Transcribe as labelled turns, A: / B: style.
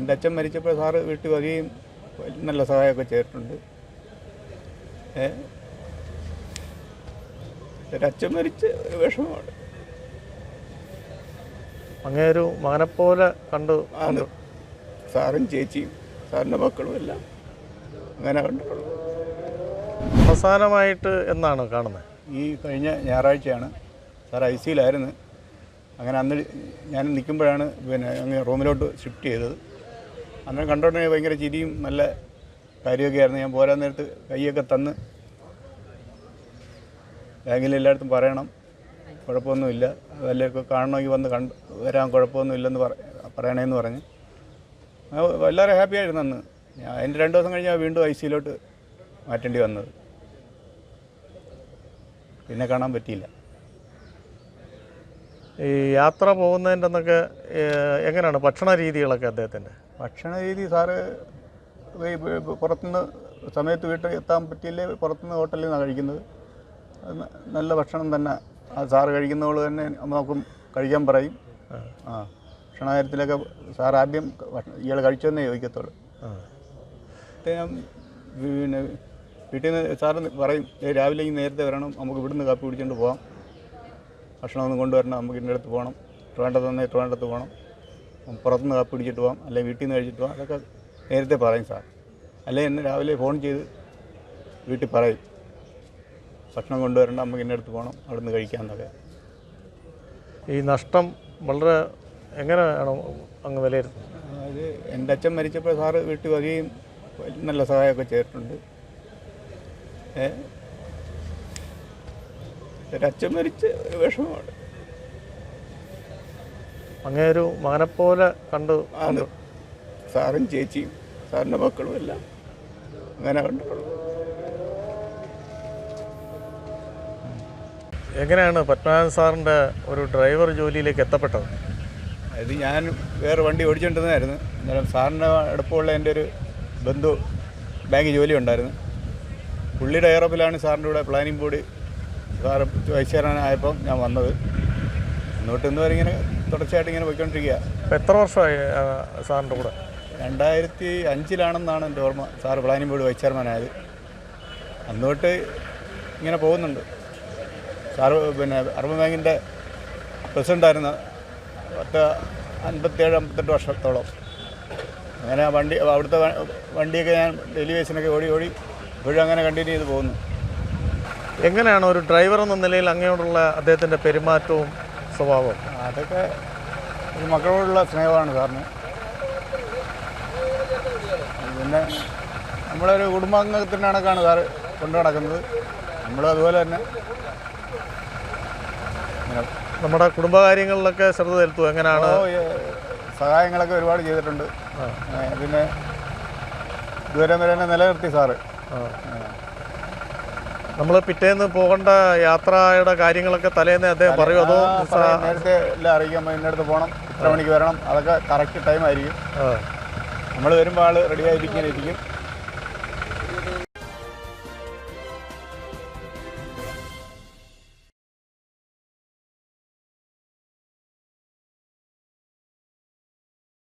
A: എന്റെ അച്ഛൻ മരിച്ചപ്പോൾ സാറ് വീട്ടിൽ വരികയും നല്ല സഹായമൊക്കെ ചെയ്തിട്ടുണ്ട്. ഏ? മരിച്ച് അച്ഛൻ മരിച്ച വിഷമമാണ്
B: അങ്ങനെ ഒരു പോലെ കണ്ടു
A: ആണ്. സാറും ചേച്ചിയും സാറിന്റെ മക്കളും എല്ലാം അങ്ങനെ കണ്ടിട്ടുള്ളൂ.
B: അവസാനമായിട്ട് എന്നാണ് കാണുന്നത്?
A: ഈ കഴിഞ്ഞ ഞായറാഴ്ചയാണ് സാർ ഐ സിയിലായിരുന്നു. അങ്ങനെ അന്ന് ഞാൻ നിൽക്കുമ്പോഴാണ് പിന്നെ അങ്ങനെ റൂമിലോട്ട് ഷിഫ്റ്റ് ചെയ്തത്. അന്നേരം കണ്ടോണ്ടേ ഭയങ്കര ചിരിയും നല്ല കാര്യമൊക്കെ ആയിരുന്നു ഞാൻ പോരാൻ നേരത്ത് കൈയൊക്കെ തന്ന് ബാങ്കിൽ എല്ലായിടത്തും പറയണം. കുഴപ്പമൊന്നുമില്ല. എല്ലാവർക്കും കാണണമെങ്കിൽ വന്ന് കണ്ട് വരാൻ കുഴപ്പമൊന്നുമില്ലെന്ന് പറ പറയണേന്ന് പറഞ്ഞ്. വളരെ ഹാപ്പി ആയിരുന്നു അന്ന്. ഞാൻ അതിന്റെ രണ്ട് ദിവസം കഴിഞ്ഞാൽ വീണ്ടും ഐ സിയിലോട്ട് മാറ്റേണ്ടി വന്നത്. പിന്നെ കാണാൻ പറ്റിയില്ല.
B: ഈ യാത്ര പോകുന്നതിന്റെ എന്നൊക്കെ എങ്ങനെയാണ് ഭക്ഷണ രീതികളൊക്കെ അദ്ദേഹത്തിന്റെ?
A: ഭക്ഷണ രീതി സാറ് പുറത്തുനിന്ന് സമയത്ത് വീട്ടിൽ എത്താൻ പറ്റിയില്ലേ? പുറത്തുനിന്ന് ഹോട്ടലിൽ നിന്നാണ് കഴിക്കുന്നത്. നല്ല ഭക്ഷണം തന്നെ. ആ സാറ് കഴിക്കുന്നവൾ തന്നെ നമുക്കും കഴിക്കാൻ പറയും. ആ. ഭക്ഷണ കാര്യത്തിലൊക്കെ സാർ ആദ്യം ഇയാൾ കഴിച്ചെന്നേ ചോദിക്കത്തുള്ളൂ. പിന്നെ വീട്ടിൽ നിന്ന് സാറ് പറയും രാവിലെ നേരത്തെ വരണം. നമുക്ക് ഇവിടുന്ന് കാപ്പി കുടിച്ചുകൊണ്ട് പോകാം ഭക്ഷണമൊന്നും കൊണ്ടുവരണം. നമുക്ക് ഇതിന്റെ അടുത്ത് പോകണം. ട്രിവാൻഡ്രത്ത് വന്നാൽ ട്രിവാൻഡ്രത്ത് പോകണം. പുറത്തുനിന്ന് കാപ്പി പിടിച്ചിട്ട് പോകാം അല്ലെങ്കിൽ വീട്ടിൽ നിന്ന് കഴിച്ചിട്ട് പോകാം അതൊക്കെ നേരത്തെ പറയും സാർ. അല്ലെങ്കിൽ എന്നെ രാവിലെ ഫോൺ ചെയ്ത് വീട്ടിൽ പറയും. ഭക്ഷണം കൊണ്ടുവരണം നമുക്ക് ഇന്ന അടുത്ത് പോകണം. അവിടെ നിന്ന് കഴിക്കാമെന്നൊക്കെ
B: ഈ നഷ്ടം വളരെ എങ്ങനെയാണ് അങ്ങ് വിലയിരുത്തുന്നത്?
A: അതായത് എന്റെ അച്ഛൻ മരിച്ചപ്പോൾ സാറ് വീട്ടിൽ വരികയും നല്ല സഹായമൊക്കെ ചെയ്തിട്ടുണ്ട്. ഏ? എന്റെ അച്ഛൻ മരിച്ച വിഷമമാണ്
B: അങ്ങേ ഒരു പോലെ കണ്ടു
A: ആണ്. സാറും ചേച്ചിയും സാറിന്റെ മക്കളും എല്ലാം അങ്ങനെ കണ്ടിട്ടുള്ളു.
B: എങ്ങനെയാണ് പത്മനാഭൻ സാറിന്റെ ഒരു ഡ്രൈവർ ജോലിയിലേക്ക് എത്തപ്പെട്ടത്?
A: അത് ഞാൻ വേറെ വണ്ടി ഓടിച്ചിട്ടുണ്ടെന്നായിരുന്നു അന്നേരം സാറിന്റെ അടുപ്പമുള്ള എന്റെ ഒരു ബന്ധു ബാങ്ക് ജോലി ഉണ്ടായിരുന്നു. പുള്ളിയുടെ എയറോപ്പിലാണ് സാറിന്റെ കൂടെ പ്ലാനിംഗ് ബോർഡ് സാറ് വൈസ് ആയപ്പോൾ ഞാൻ വന്നത്. എന്നിട്ട് ഇന്ന് വരെ ഇങ്ങനെ തുടർച്ചയായിട്ട് ഇങ്ങനെ പോയിക്കൊണ്ടിരിക്കുക.
B: എത്ര വർഷമായി സാറിന്റെ കൂടെ?
A: രണ്ടായിരത്തി അഞ്ചിലാണെന്നാണ് എന്റെ ഓർമ്മ. സാറ് പ്ലാനിംഗ് ബോർഡ് വൈസ് ചെയർമാനായത്. ആയത് അന്നോട്ട് ഇങ്ങനെ പോകുന്നുണ്ട്. സാറ് പിന്നെ അർബൻ ബാങ്കിന്റെ പ്രസിഡന്റായിരുന്നു പത്ത് അൻപത്തേഴ് അമ്പത്തെട്ട് വർഷത്തോളം. അങ്ങനെ വണ്ടി അവിടുത്തെ വണ്ടിയൊക്കെ ഞാൻ ഡെയിലി ബേസിനൊക്കെ ഓടി ഓടി ഇപ്പോഴും അങ്ങനെ കണ്ടിന്യൂ ചെയ്ത് പോകുന്നു.
B: എങ്ങനെയാണ് ഒരു ഡ്രൈവർ എന്ന നിലയിൽ അങ്ങയോടുള്ള അദ്ദേഹത്തിന്റെ പെരുമാറ്റവും സ്വഭാവവും?
A: അതൊക്കെ ഒരു മക്കളോടുള്ള സ്നേഹമാണ് സാറിന്. പിന്നെ നമ്മളൊരു കുടുംബാംഗത്തിന്റെ കണക്കാണ് സാറ് കൊണ്ടു നടക്കുന്നത്. നമ്മൾ അതുപോലെ തന്നെ.
B: നമ്മുടെ കുടുംബകാര്യങ്ങളിലൊക്കെ ശ്രദ്ധ ചെലുത്തും എങ്ങനെയാണ്?
A: സഹായങ്ങളൊക്കെ ഒരുപാട് ചെയ്തിട്ടുണ്ട്. പിന്നെ ദൂരം വരെ തന്നെ നിലനിർത്തി സാറ്.
B: നമ്മൾ പിറ്റേന്ന് പോകേണ്ട യാത്രയുടെ കാര്യങ്ങളൊക്കെ തലേന്ന് അദ്ദേഹം പറയും. അതോ
A: നേരത്തെ എല്ലാം അറിയിക്കുമ്പോൾ ഇന്നടുത്ത് പോകണം ഇത്ര മണിക്ക് വരണം. അതൊക്കെ കറക്റ്റ് ടൈം ആയിരിക്കും. നമ്മൾ വരുമ്പോൾ ആൾ റെഡി ആയിരിക്കും ഇരിക്കും.